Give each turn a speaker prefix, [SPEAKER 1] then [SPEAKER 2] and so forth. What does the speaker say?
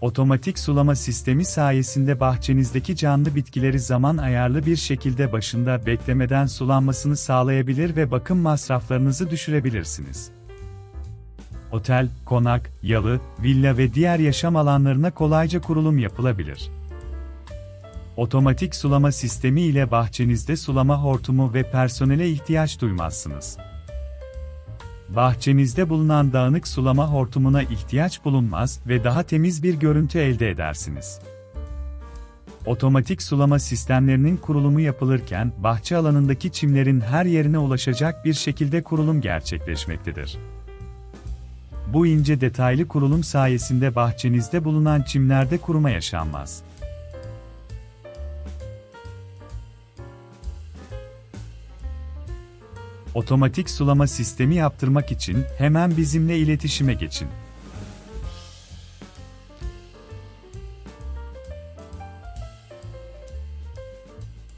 [SPEAKER 1] Otomatik sulama sistemi sayesinde bahçenizdeki canlı bitkileri zaman ayarlı bir şekilde başında beklemeden sulanmasını sağlayabilir ve bakım masraflarınızı düşürebilirsiniz. Otel, konak, yalı, villa ve diğer yaşam alanlarına kolayca kurulum yapılabilir. Otomatik sulama sistemi ile bahçenizde sulama hortumu ve personele ihtiyaç duymazsınız. Bahçenizde bulunan dağınık sulama hortumuna ihtiyaç bulunmaz ve daha temiz bir görüntü elde edersiniz. Otomatik sulama sistemlerinin kurulumu yapılırken bahçe alanındaki çimlerin her yerine ulaşacak bir şekilde kurulum gerçekleşmektedir. Bu ince detaylı kurulum sayesinde bahçenizde bulunan çimlerde kuruma yaşanmaz. Otomatik sulama sistemi yaptırmak için hemen bizimle iletişime geçin.